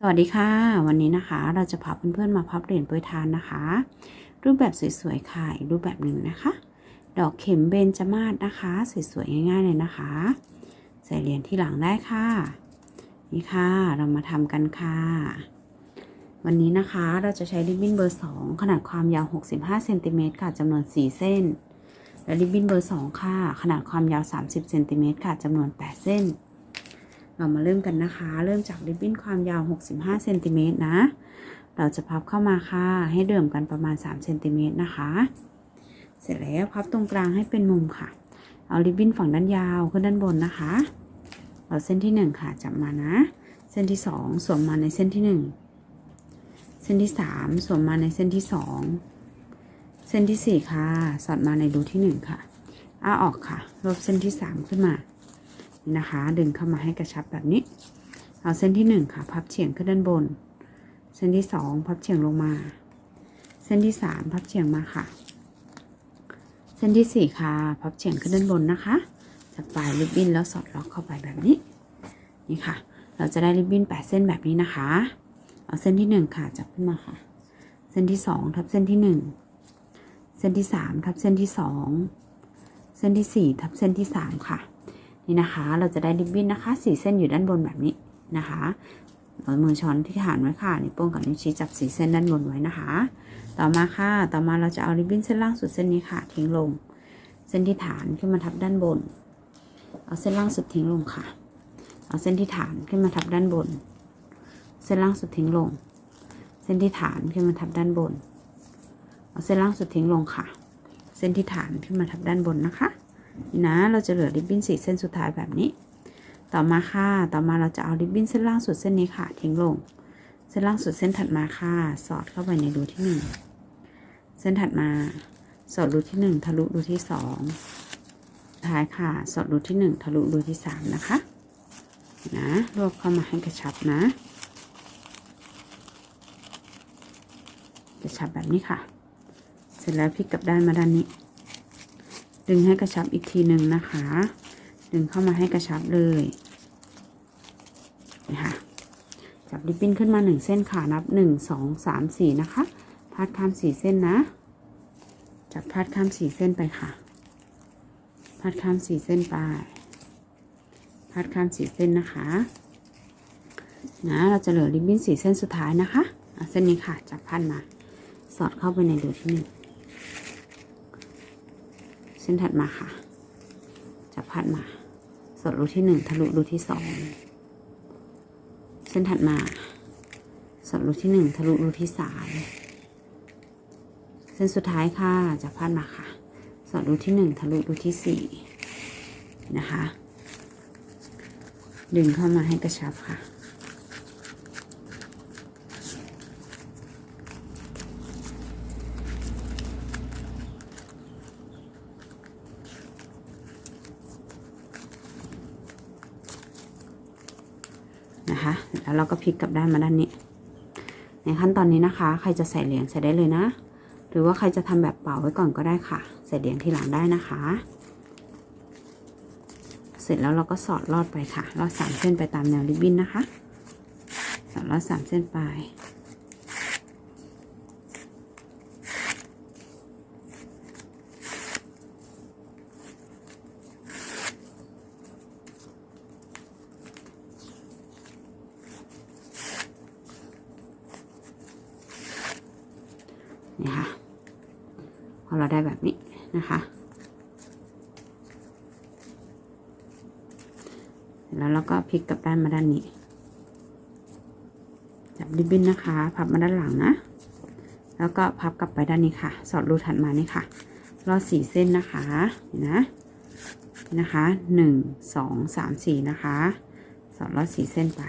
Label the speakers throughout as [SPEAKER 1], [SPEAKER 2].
[SPEAKER 1] สวัสดีค่ะ วันนี้นะคะ เราจะพาเพื่อนๆมาพับเหรียญโปรยทานนะคะ รูปแบบสวยๆค่ะรูปแบบหนึ่งนะคะ ดอกเข็มเบญจมาศนะคะสวยๆง่ายๆเลยนะคะ ใส่เหรียญที่หลังได้ค่ะ นี่ค่ะเรามาทำกันค่ะ วันนี้นะคะเราจะใช้ริบบิ้นเบอร์2ขนาดความยาว 65เซนติเมตรค่ะจำนวน 4 เส้น และริบบิ้นเบอร์2ค่ะ ขนาดความยาว 30เซนติเมตรค่ะจำนวน 8 เส้น เรามาเริ่มกันนะคะ เริ่มจากริบบิ้นความยาว 65เซนติเมตรนะ เราจะพับเข้ามาค่ะ ให้เดิมกันประมาณ3เซนติเมตรนะคะ เสร็จแล้วพับตรงกลางให้เป็นมุมค่ะ เอาริบบิ้นฝั่งด้านยาวขึ้นด้านบนนะคะเอาเส้นที่ 1 ค่ะจับมานะ เส้นที่ 2 สวมมาในเส้นที่ 1 เส้นที่ 3 สวมมาในเส้นที่ 2 เส้นที่ 4 ค่ะ สอดมาในรูที่ 1 ค่ะอ้าออกค่ะลบเส้นที่ 3 ขึ้นมา นะคะ ดึงเข้ามาให้กระชับแบบนี้ เอาเส้นที่ 1 ค่ะ พับเฉียงขึ้นด้านบน เส้นที่ 2 พับเฉียงลงมา เส้นที่ 3 พับเฉียงมาค่ะ เส้นที่ 4 ค่ะ พับเฉียงขึ้นด้านบนนะคะจากปลายริบบิ้นแล้วสอดล็อกเข้าไปแบบนี้ นี่ค่ะ เราจะได้ริบบิ้น 8 เส้นแบบนี้นะคะ เอาเส้นที่ 1 ค่ะ จับขึ้นมาค่ะ เส้นที่ 2 ทับเส้นที่ 1 เส้นที่ 3 ทับเส้นที่ 2 เส้นที่ 4 ทับเส้นที่ 3 ค่ะ นี่นะคะ เราจะได้ริบบิ้นนะคะสี่เส้นอยู่ด้านบนแบบนี้นะคะเอามือช้อนที่ฐานไว้ค่ะนิ้วโป้งกับนิ้วชี้จับสีเส้นด้านบนไว้นะคะ ต่อมาค่ะ ต่อมาเราจะเอาริบบิ้นเส้นล่างสุดเส้นนี้ค่ะ ทิ้งลง เส้นที่ฐานขึ้นมาทับด้านบน เอาเส้นล่างสุดทิ้งลงค่ะ เอาเส้นที่ฐานขึ้นมาทับด้านบน เส้นล่างสุดทิ้งลง เส้นที่ฐานขึ้นมาทับด้านบน เอาเส้นล่างสุดทิ้งลงค่ะ เส้นที่ฐานขึ้นมาทับด้านบนนะคะ นี่นะ เราจะเหลือริบบิ้นสี่เส้นสุดท้ายแบบนี้ ต่อมาค่ะ ต่อมาเราจะเอาริบบิ้นเส้นล่างสุดเส้นนี้ค่ะทิ้งลง เส้นล่างสุดเส้นถัดมาค่ะ สอดเข้าไปในรูที่หนึ่งเส้นถัดมา สอดรูที่หนึ่งทะลุรูที่สองท้ายค่ะ สอดรูที่หนึ่งทะลุรูที่สามนะคะนะรวบเข้ามาให้กระชับนะ กระชับแบบนี้ค่ะ เสร็จแล้วพลิกกลับด้านมาด้านนี้ ดึงให้กระชับอีกทีหนึ่งนะคะ ดึงเข้ามาให้กระชับเลยนะคะจับริบบิ้นขึ้นมาหนึ่งเส้นค่ะนับหนึ่งสองสามสี่นะคะพาดข้ามสี่เส้นนะ จับพาดข้ามสี่เส้นไปค่ะพาดข้ามสี่เส้นไปพาดข้ามสี่เส้นนะคะนะเราจะเหลือริบบิ้นสี่เส้นสุดท้ายนะคะเส้นนี้ค่ะจับพันมา สอดเข้าไปในรูที่หนึ่ง ส้นถัดมาค่ะ จับพัดมาสอดรูที่หนึ่งทะลุรูที่สองเส้นถัดมาสอดรูที่หนึ่งทะลุรูที่สามเส้นสุดท้ายค่ะ จับพัดมาค่ะ สอดรูที่หนึ่งทะลุรูที่สี่นะคะ ดึงเข้ามาให้กระชับค่ะ แล้วก็พลิกกลับด้านมาด้านนี้ ในขั้นตอนนี้นะคะ ใครจะใส่เหรียญใส่ได้เลยนะ หรือว่าใครจะทำแบบเป่าไว้ก่อนก็ได้ค่ะ ใส่เหรียญทีหลังได้นะคะ เสร็จแล้วเราก็สอดลอดไปค่ะลอดสามเส้นไปตามแนวริบบิ้นนะคะ สอดลอดสามเส้นไป นี่ค่ะพอเราได้แบบนี้นะคะแล้วเราก็พลิกกลับด้านมาด้านนี้ จับริบบิ้นนะคะ พับมาด้านหลังนะ แล้วก็พับกลับไปด้านนี้ค่ะ สอดรูถัดมานี่ค่ะรอดสี่เส้นนะคะนี่นะนี่นะคะหนึ่งสองสามสี่นะคะ สอดรอดสี่เส้นไป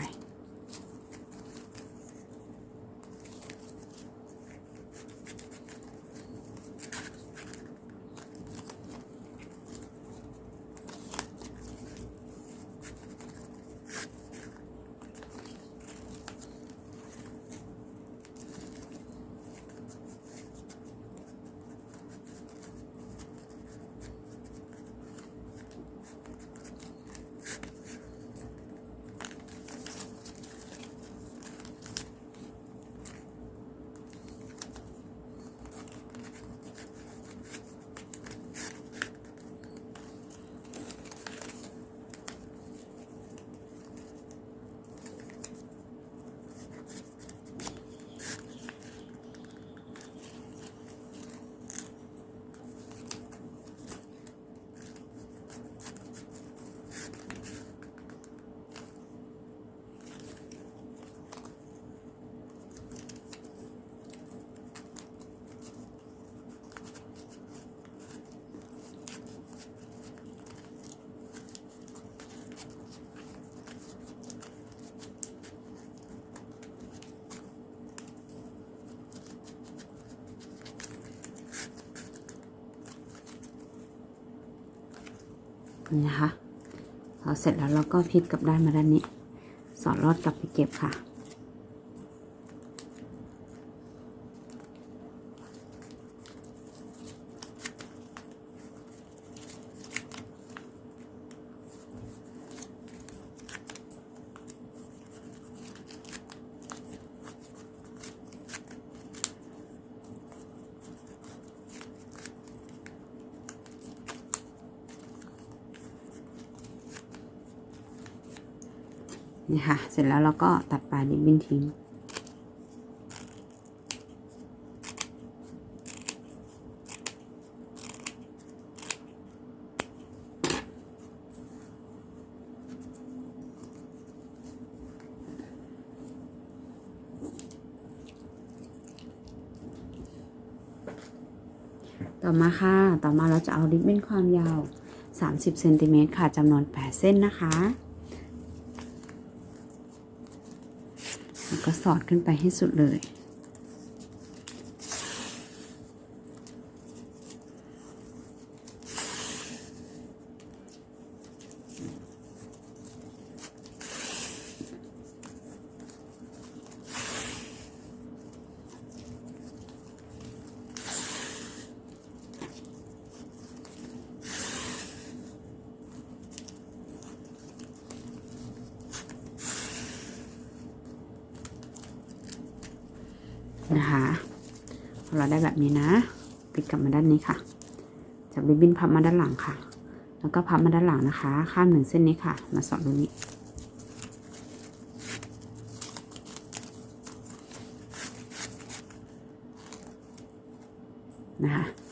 [SPEAKER 1] นี่นะคะพอเสร็จแล้วเราก็พลิกกลับด้านมาด้านนี้ สอดรอดกลับไปเก็บค่ะ นี่ค่ะ เสร็จแล้วเราก็ตัดปลายริบบิ้นทิ้ง ต่อมาค่ะ ต่อมาเราจะเอาริบบิ้นความยาว 30เซนติเมตรค่ะจำนวน 8 เส้นนะคะ แล้ว ก็สอดขึ้นไปให้สุดเลย นะคะพอ เราได้แบบนี้นะปิดกลับมาด้านนี้ค่ะ จับริบบิ้นพับมาด้านหลังค่ะ แล้วก็พับมาด้านหลังนะคะ ข้ามหนึ่งเส้นนี้ค่ะ มาสอดตรงนี้นะคะ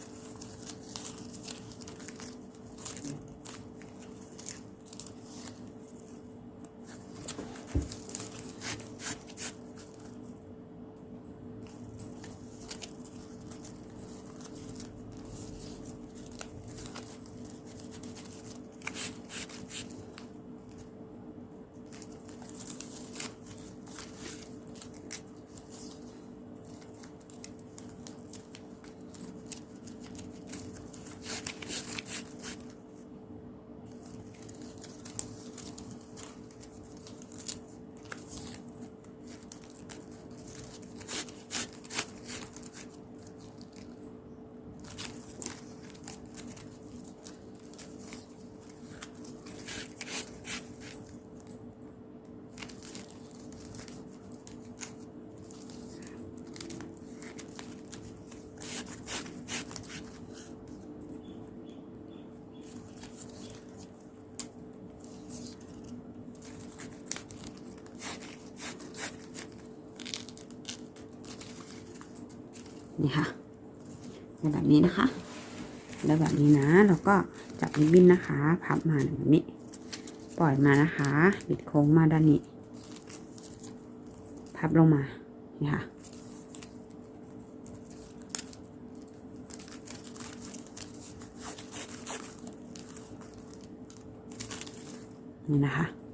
[SPEAKER 1] นี่ค่ะได้แบบนี้นะคะ แล้วแบบนี้นะเราก็จับริบบิ้นนะคะ พับมาแบบนี้ ปล่อยมานะคะ บิดโค้งมาด้านนี้ พับลงมา นี่ค่ะนี่นะคะ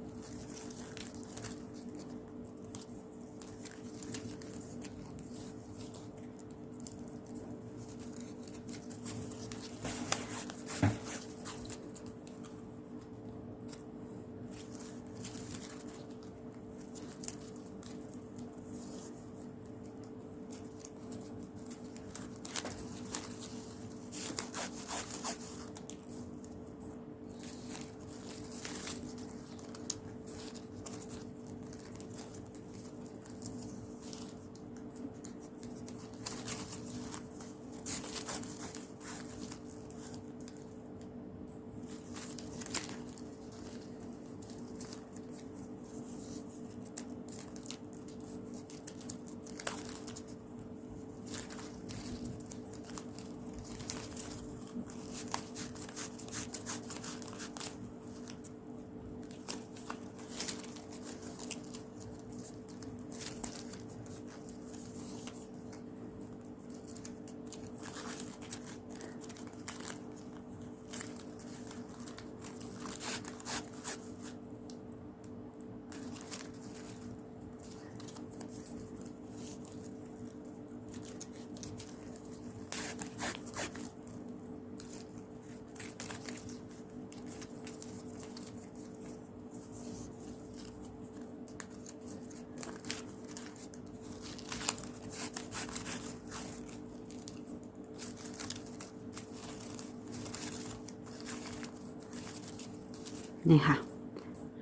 [SPEAKER 1] นี่ค่ะ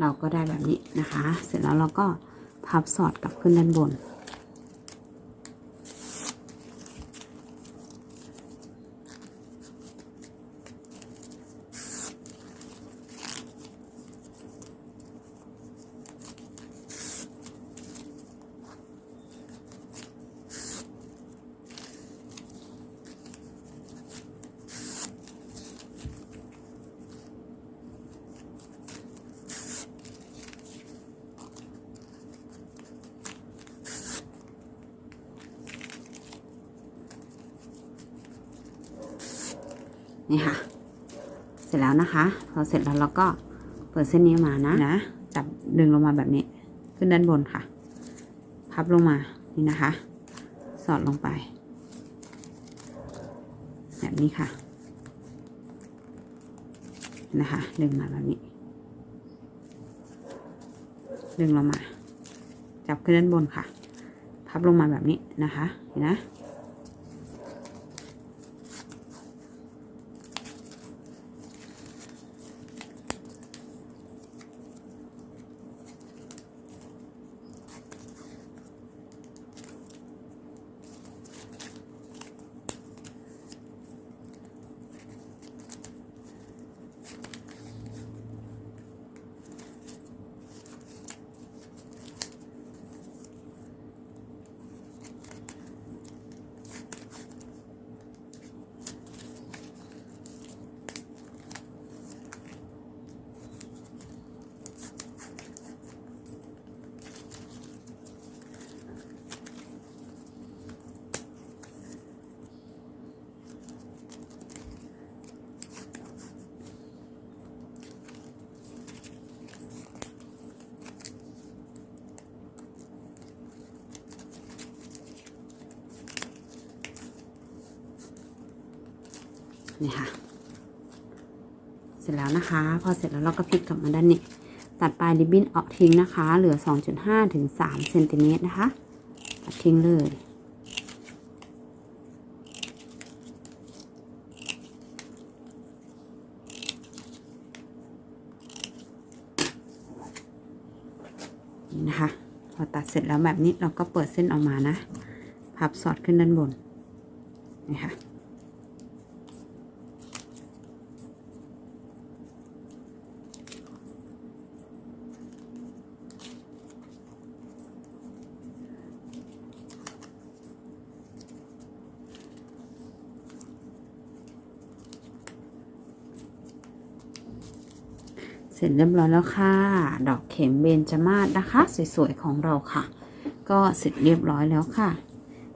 [SPEAKER 1] เราก็ได้แบบนี้นะคะ เสร็จแล้วเราก็พับสอดกลับขึ้นด้านบน นี่ค่ะ เสร็จแล้วนะคะ พอเสร็จแล้วเราก็เปิดเส้นนี้มานะนะ จับดึงลงมาแบบนี้ ขึ้นด้านบนค่ะ พับลงมา นี่นะคะ สอดลงไป แบบนี้ค่ะ นะคะ ดึงมาแบบนี้ ดึงลงมา จับขึ้นด้านบนค่ะ พับลงมาแบบนี้นะคะ เห็นนะ นี่ค่ะ เสร็จแล้วนะคะ พอเสร็จแล้วเราก็พลิกกลับมาด้านนี้ ตัดปลายริบบิ้นออกทิ้งนะคะ เหลือ 2.5 ถึง 3 เซนติเมตรนะคะ ตัดทิ้งเลยนี่นะคะ พอตัดเสร็จแล้วแบบนี้เราก็เปิดเส้นออกมานะ พับสอดขึ้นด้านบนนี่ค่ะ สร็จเรียบร้อยแล้วค่ะ ดอกเข็มเบญจมาศนะคะ สวยๆของเราค่ะ ก็เสร็จเรียบร้อยแล้วค่ะ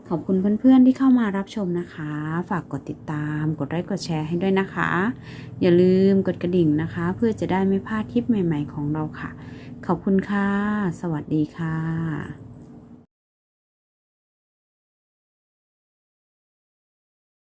[SPEAKER 1] ขอบคุณเพื่อนๆที่เข้ามารับชมนะคะ ฝากกดติดตาม กดไลค์กดแชร์ให้ด้วยนะคะ อย่าลืมกดกระดิ่งนะคะ เพื่อจะได้ไม่พลาดคลิปใหม่ ๆ ของเราค่ะ ขอบคุณค่ะ สวัสดีค่ะ